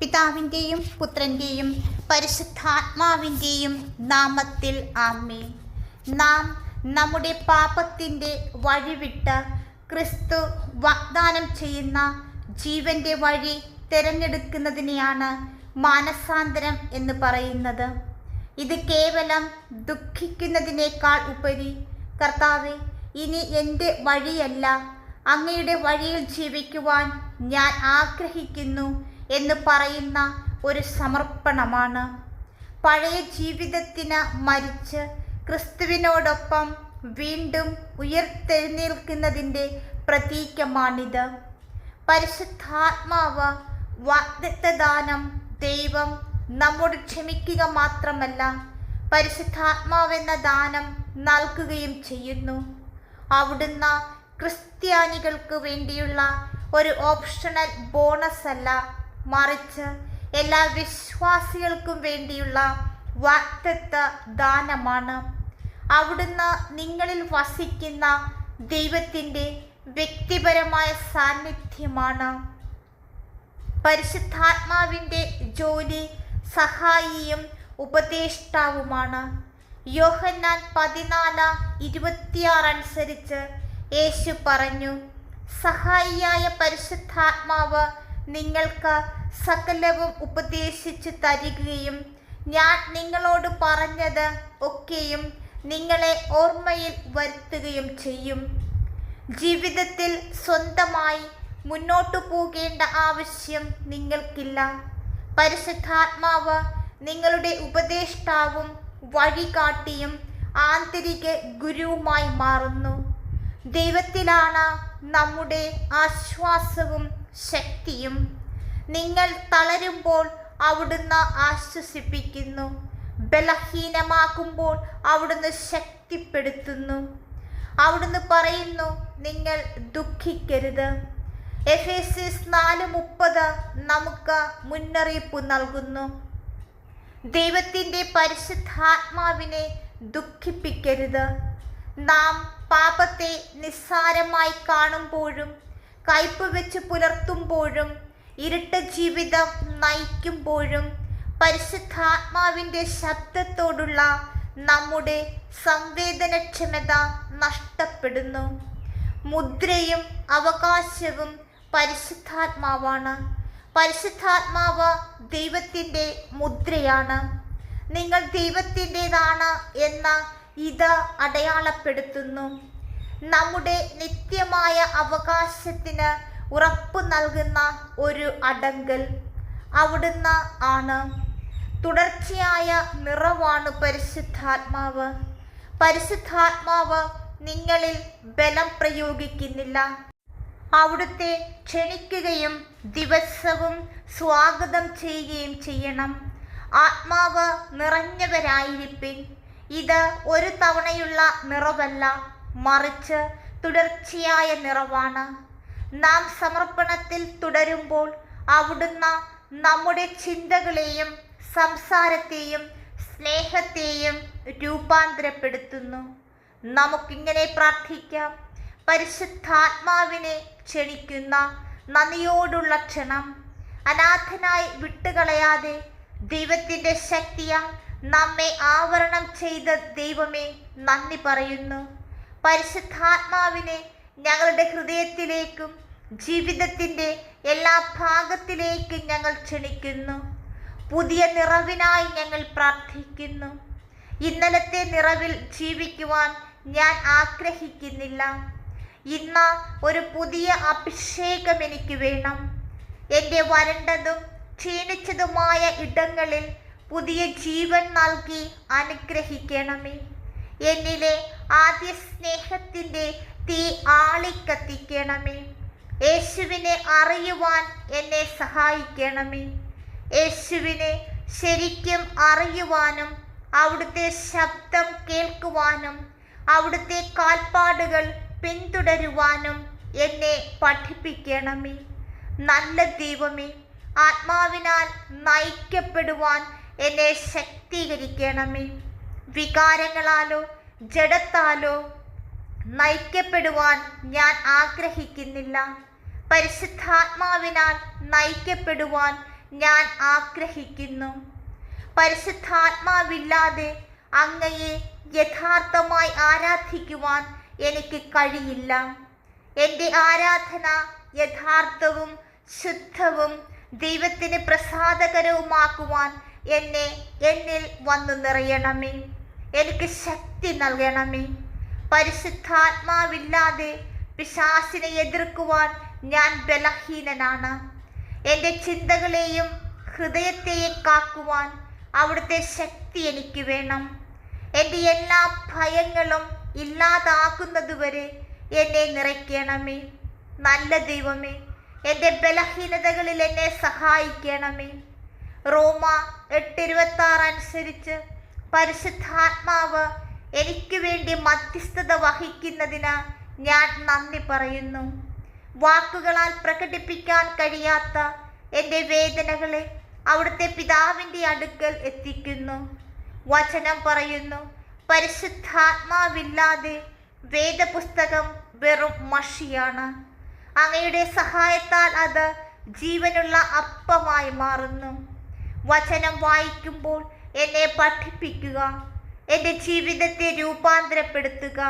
പിതാവിന്റെയും പുത്രന്റെയും പരിശുദ്ധാത്മാവിന്റെയും നാമത്തിൽ ആമേ നാം നമ്മുടെ പാപത്തിന്റെ വഴിവിട്ട് ക്രിസ്തു വാഗ്ദാനം ചെയ്യുന്ന ജീവന്റെ വഴി തിരഞ്ഞെടുക്കുന്നതിനെയാണ് മാനസാന്തരം എന്ന് പറയുന്നത്. ഇത് കേവലം ദുഃഖിക്കുന്നതിനേക്കാൾ ഉപരി കർത്താവെ ഇനി എന്റെ വഴിയല്ല അങ്ങയുടെ വഴിയിൽ ജീവിക്കുവാൻ ഞാൻ ആഗ്രഹിക്കുന്നു എന്ന് പറയുന്ന ഒരു സമർപ്പണമാണ്. പഴയ ജീവിതത്തിന് മരിച്ച് ക്രിസ്തുവിനോടൊപ്പം വീണ്ടും ഉയർത്തെഴുന്നേൽക്കുന്നതിന്റെ പ്രതീകമാണിത്. പരിശുദ്ധാത്മാവ് വാഗ്ദത്തദാനം ദൈവം നമ്മോട് ക്ഷമിക്കുക മാത്രമല്ല പരിശുദ്ധാത്മാവെന്ന ദാനം നൽകുകയും ചെയ്യുന്നു. അവിടുന്ന് ക്രിസ്ത്യാനികൾക്ക് വേണ്ടിയുള്ള ഒരു ഓപ്ഷണൽ ബോണസ് അല്ല മറിച്ച് എല്ലാ വിശ്വാസികൾക്കും വേണ്ടിയുള്ള വാക്തത്വ ദാനമാണ്. അവിടുന്ന് നിങ്ങളിൽ വസിക്കുന്ന ദൈവത്തിന്റെ വ്യക്തിപരമായ സാന്നിധ്യമാണ്. പരിശുദ്ധാത്മാവിന്റെ ജോലി സഹായിയും ഉപദേഷ്ടാവുമാണ്. യോഹന്നാൻ പതിനാല് ഇരുപത്തിയാറ് അനുസരിച്ച് യേശു പറഞ്ഞു സഹായിയായ പരിശുദ്ധാത്മാവ് നിങ്ങൾക്ക് സകലവും ഉപദേശിച്ചു തരികയും ഞാൻ നിങ്ങളോട് പറഞ്ഞത് ഒക്കെയും നിങ്ങളെ ഓർമ്മയിൽ വരുത്തുകയും ചെയ്യും. ജീവിതത്തിൽ സ്വന്തമായി മുന്നോട്ടു പോകേണ്ട ആവശ്യം നിങ്ങൾക്കില്ല. പരിശുദ്ധാത്മാവ് നിങ്ങളുടെ ഉപദേഷ്ടാവും വഴികാട്ടിയും ആന്തരിക ഗുരുവുമായി മാറുന്നു. ദൈവത്തിലാണ് നമ്മുടെ ആശ്വാസവും ശക്തിയും. നിങ്ങൾ തളരുമ്പോൾ അവിടുന്ന് ആശ്വസിപ്പിക്കുന്നു. ബലഹീനമാക്കുമ്പോൾ അവിടുന്ന് ശക്തിപ്പെടുത്തുന്നു. അവിടുന്ന് പറയുന്നു നിങ്ങൾ ദുഃഖിക്കരുത്. എഫ് എസ് എസ് നാല് മുപ്പത് നമുക്ക് മുന്നറിയിപ്പ് നൽകുന്നു. ദൈവത്തിന്റെ പരിശുദ്ധാത്മാവിനെ ദുഃഖിപ്പിക്കരുത്. നാം പാപത്തെ നിസ്സാരമായി കാണുമ്പോഴും കയ്പ് വെച്ച് പുലർത്തുമ്പോഴും ഇരുട്ട ജീവിതം നയിക്കുമ്പോഴും പരിശുദ്ധാത്മാവിന്റെ ശബ്ദത്തോടുള്ള നമ്മുടെ സംവേദനക്ഷമത നഷ്ടപ്പെടുന്നു. മുദ്രയും അവകാശവും പരിശുദ്ധാത്മാവാണ്. പരിശുദ്ധാത്മാവ് ദൈവത്തിന്റെ മുദ്രയാണ്. നിങ്ങൾ ദൈവത്തിന്റെതാണ് എന്ന ഇത് അടയാളപ്പെടുത്തുന്നു. നമ്മുടെ നിത്യമായ അവകാശത്തിന് ഉറപ്പ് നൽകുന്ന ഒരു അടങ്കൽ അവിടുന്ന് ആണ്. തുടർച്ചയായ നിറവാണ് പരിശുദ്ധാത്മാവ്. പരിശുദ്ധാത്മാവ് നിങ്ങളിൽ ബലം പ്രയോഗിക്കുന്നില്ല. അവിടുത്തെ ക്ഷണിക്കുകയും ദിവസവും സ്വാഗതം ചെയ്യുകയും ചെയ്യണം. ആത്മാവ് നിറഞ്ഞവരായിരിപ്പിൻ. ഇത് ഒരു തവണയുള്ള നിറവല്ല മറിച്ച് തുടർച്ചയായ നിറവാണ്. നാം സമർപ്പണത്തിൽ തുടരുമ്പോൾ അവിടുന്ന് നമ്മുടെ ചിന്തകളെയും സംസാരത്തെയും സ്നേഹത്തെയും രൂപാന്തരപ്പെടുത്തുന്നു. നമുക്കിങ്ങനെ പ്രാർത്ഥിക്കാം. പരിശുദ്ധാത്മാവിനെ ക്ഷണിക്കുന്ന നന്ദിയോടുള്ള ക്ഷണം. അനാഥനായി വിട്ടുകളയാതെ ദൈവത്തിന്റെ ശക്തിയാൽ നമ്മെ ആവരണം ചെയ്ത ദൈവമേ നന്ദി പറയുന്നു. പരിശുദ്ധാത്മാവിനെ ഞങ്ങളുടെ ഹൃദയത്തിലേക്കും ജീവിതത്തിന്റെ എല്ലാ ഭാഗത്തിലേക്കും ഞങ്ങൾ ക്ഷണിക്കുന്നു. പുതിയ നിറവിനായി ഞങ്ങൾ പ്രാർത്ഥിക്കുന്നു. ഇന്നലത്തെ നിറവിൽ ജീവിക്കുവാൻ ഞാൻ ആഗ്രഹിക്കുന്നില്ല. ഇന്ന് ഒരു പുതിയ അഭിഷേകം എനിക്ക് വേണം. എന്റെ വരണ്ടതും ക്ഷീണിച്ചതുമായ ഇടങ്ങളിൽ പുതിയ ജീവൻ നൽകി അനുഗ്രഹിക്കണമേ. എന്നിലെ ആദ്യ സ്നേഹത്തിന്റെ തീ ആളിക്കത്തിക്കണമേ യേശുവിനെ അറിയുവാൻ എന്നെ സഹായിക്കണമേ. യേശുവിനെ ശരിക്കും അറിയുവാനും അവിടുത്തെ ശബ്ദം കേൾക്കുവാനും അവിടുത്തെ കാൽപ്പാടുകൾ പിന്തുടരുവാനും എന്നെ പഠിപ്പിക്കണമേ. നല്ല ദൈവമേ ആത്മാവിനാൽ നയിക്കപ്പെടുവാൻ എന്നെ ശക്തീകരിക്കണമേ. വികാരങ്ങളാലോ ജഡത്താലോ നയിക്കപ്പെടുവാൻ ഞാൻ ആഗ്രഹിക്കുന്നില്ല. പരിശുദ്ധാത്മാവിനാൽ നയിക്കപ്പെടുവാൻ ഞാൻ ആഗ്രഹിക്കുന്നു. പരിശുദ്ധാത്മാവില്ലാതെ അങ്ങയെ യഥാർത്ഥമായി ആരാധിക്കുവാൻ എനിക്ക് കഴിയില്ല. എന്റെ ആരാധന യഥാർത്ഥവും ശുദ്ധവും ദൈവത്തിന് പ്രസാദകരവുമാക്കുവാൻ എന്നെ എന്നിൽ വന്നു നിറയണമേ. എനിക്ക് ശക്തി നൽകണമേ. പരിശുദ്ധാത്മാവില്ലാതെ പിശാസിനെ എതിർക്കുവാൻ ഞാൻ ബലഹീനനാണ്. എന്റെ ചിന്തകളെയും ഹൃദയത്തെയും കാക്കുവാൻ അവിടുത്തെ ശക്തി എനിക്ക് വേണം. എന്റെ എല്ലാ ഭയങ്ങളും ഇല്ലാതാക്കുന്നതുവരെ എന്നെ നിറയ്ക്കണമേ. നല്ല ദൈവമേ എന്റെ ബലഹീനതകളിൽ എന്നെ സഹായിക്കണമേ. റോമ എട്ടിരുപത്താറ് അനുസരിച്ച് പരിശുദ്ധാത്മാവ് എനിക്ക് വേണ്ടി മധ്യസ്ഥത വഹിക്കുന്നതിന് ഞാൻ നന്ദി പറയുന്നു. വാക്കുകളാൽ പ്രകടിപ്പിക്കാൻ കഴിയാത്ത എന്റെ വേദനകളെ അവിടുത്തെ പിതാവിന്റെ അടുക്കൽ എത്തിക്കുന്നു. വചനം പറയുന്നു പരിശുദ്ധാത്മാവില്ലാതെ വേദപുസ്തകം വെറും മഷിയാണ്. അങ്ങയുടെ സഹായത്താൽ അത് ജീവനുള്ള അപ്പമായി മാറുന്നു. വചനം വായിക്കുമ്പോൾ എന്നെ പഠിപ്പിക്കുക. എന്റെ ജീവിതത്തെ രൂപാന്തരപ്പെടുത്തുക.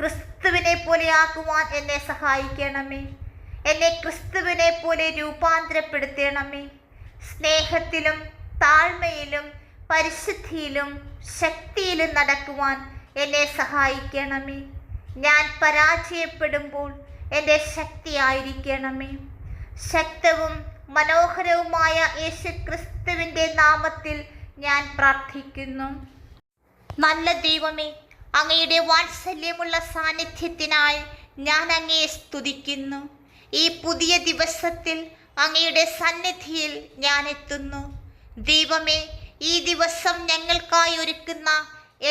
ക്രിസ്തുവിനെ പോലെ ആക്കുവാൻ എന്നെ സഹായിക്കണമേ. എന്നെ ക്രിസ്തുവിനെ പോലെ രൂപാന്തരപ്പെടുത്തണമേ. സ്നേഹത്തിലും താഴ്മയിലും പരിശുദ്ധിയിലും ശക്തിയിലും നടക്കുവാൻ എന്നെ സഹായിക്കണമേ. ഞാൻ പരാജയപ്പെടുമ്പോൾ എന്റെ ശക്തിയായിരിക്കണമേ ശക്തവും മനോഹരവുമായ യേശു ക്രിസ്തുവിന്റെ നാമത്തിൽ ഞാൻ പ്രാർത്ഥിക്കുന്നു. നല്ല ദൈവമേ അങ്ങയുടെ വാത്സല്യമുള്ള സാന്നിധ്യത്തിനായി ഞാൻ അങ്ങയെ സ്തുതിക്കുന്നു. ഈ പുതിയ ദിവസത്തിൽ അങ്ങയുടെ സന്നിധിയിൽ ഞാൻ എത്തുന്നു. ദൈവമേ ഈ ദിവസം ഞങ്ങൾക്കായി ഒരുക്കുന്ന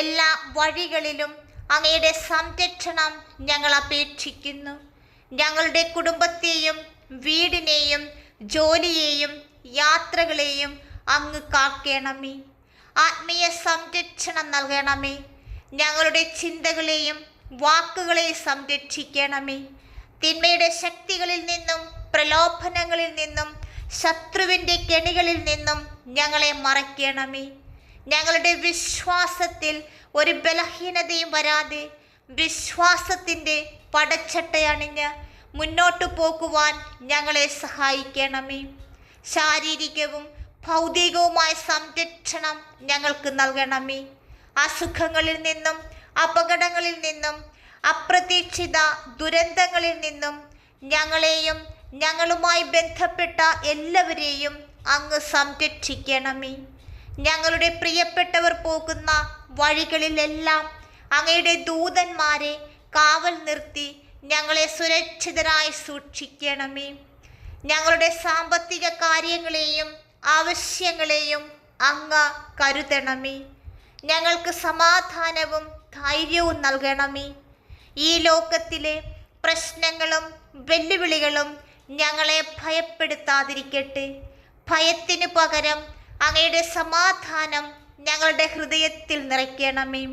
എല്ലാ വഴികളിലും അങ്ങയുടെ സംരക്ഷണം ഞങ്ങൾ അപേക്ഷിക്കുന്നു. ഞങ്ങളുടെ കുടുംബത്തെയും വീടിനെയും ജോലിയെയും യാത്രകളെയും അങ്ങ് കാക്കണമേ. ആത്മീയ സംരക്ഷണം നൽകണമേ. ഞങ്ങളുടെ ചിന്തകളെയും വാക്കുകളെയും സംരക്ഷിക്കണമേ. തിന്മയുടെ ശക്തികളിൽ നിന്നും പ്രലോഭനങ്ങളിൽ നിന്നും ശത്രുവിന്റെ കെണികളിൽ നിന്നും ഞങ്ങളെ മറയ്ക്കണമേ. ഞങ്ങളുടെ വിശ്വാസത്തിൽ ഒരു ബലഹീനതയും വരാതെ വിശ്വാസത്തിന്റെ പടച്ചട്ടയണിഞ്ഞ് മുന്നോട്ടു പോകുവാൻ ഞങ്ങളെ സഹായിക്കണമേ. ശാരീരികവും ഭൗതികവുമായ സംരക്ഷണം ഞങ്ങൾക്ക് നൽകണമേ. അസുഖങ്ങളിൽ നിന്നും അപകടങ്ങളിൽ നിന്നും അപ്രതീക്ഷിത ദുരന്തങ്ങളിൽ നിന്നും ഞങ്ങളെയും ഞങ്ങളുമായി ബന്ധപ്പെട്ട എല്ലാവരെയും അങ്ങ് സംരക്ഷിക്കണമേ. ഞങ്ങളുടെ പ്രിയപ്പെട്ടവർ പോകുന്ന വഴികളിലെല്ലാം അങ്ങയുടെ ദൂതന്മാരെ കാവൽ നിർത്തി ഞങ്ങളെ സുരക്ഷിതരായി സൂക്ഷിക്കണമേ. ഞങ്ങളുടെ സാമ്പത്തിക കാര്യങ്ങളെയും ആവശ്യങ്ങളെയും അങ്ങ് കരുതണമേ. ഞങ്ങൾക്ക് സമാധാനവും ധൈര്യവും നൽകണമേ. ഈ ലോകത്തിലെ പ്രശ്നങ്ങളും വെല്ലുവിളികളും ഞങ്ങളെ ഭയപ്പെടുത്താതിരിക്കട്ടെ. ഭയത്തിനു പകരം അങ്ങയുടെ സമാധാനം ഞങ്ങളുടെ ഹൃദയത്തിൽ നിറയ്ക്കണമേ.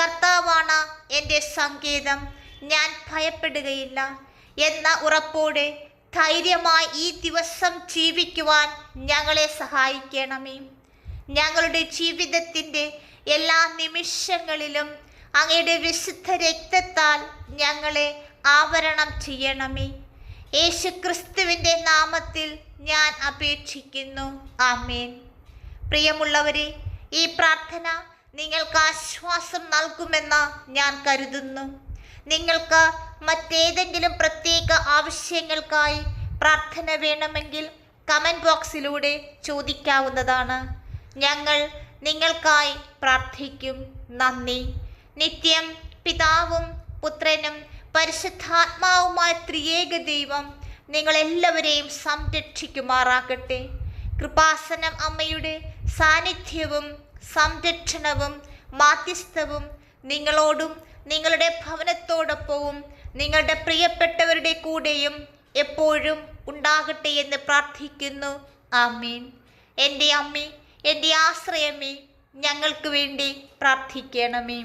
കർത്താവാണ് എന്റെ സങ്കേതം. ഞാൻ ഭയപ്പെടുകയില്ല. എന്ന ഉറപ്പോടെ ധൈര്യമായി ഈ ദിവസം ജീവിക്കുവാൻ ഞങ്ങളെ സഹായിക്കണമേ. ഞങ്ങളുടെ ജീവിതത്തിന്റെ എല്ലാ നിമിഷങ്ങളിലും അങ്ങയുടെ വിശുദ്ധ രക്തത്താൽ ഞങ്ങളെ ആവരണം ചെയ്യണമേ. യേശു ക്രിസ്തുവിന്റെ നാമത്തിൽ ഞാൻ അപേക്ഷിക്കുന്നു. ആമേൻ. പ്രിയമുള്ളവരെ ഈ പ്രാർത്ഥന നിങ്ങൾക്ക് ആശ്വാസം നൽകുമെന്ന് ഞാൻ കരുതുന്നു. നിങ്ങൾക്ക് മറ്റേതെങ്കിലും പ്രത്യേക ആവശ്യങ്ങൾക്കായി പ്രാർത്ഥന വേണമെങ്കിൽ കമന്റ് ബോക്സിലൂടെ ചോദിക്കാവുന്നതാണ്. ഞങ്ങൾ നിങ്ങൾക്കായി പ്രാർത്ഥിക്കും. നന്ദി. നിത്യം പിതാവും പുത്രനും പരിശുദ്ധാത്മാവുമായ ത്രിയേക ദൈവം നിങ്ങളെല്ലാവരെയും സംരക്ഷിക്കുമാറാകട്ടെ. കൃപാസനം അമ്മയുടെ സാന്നിധ്യവും സംരക്ഷണവും മാധ്യസ്ഥവും നിങ്ങളോടും നിങ്ങളുടെ ഭവനത്തോടൊപ്പവും നിങ്ങളുടെ പ്രിയപ്പെട്ടവരുടെ കൂടെയും എപ്പോഴും ഉണ്ടാകട്ടെ എന്ന് പ്രാർത്ഥിക്കുന്നു. ആമീൻ. എന്റെ അമ്മി എന്റെ ആശ്രയമേ ഞങ്ങൾക്ക് വേണ്ടി പ്രാർത്ഥിക്കണമേ.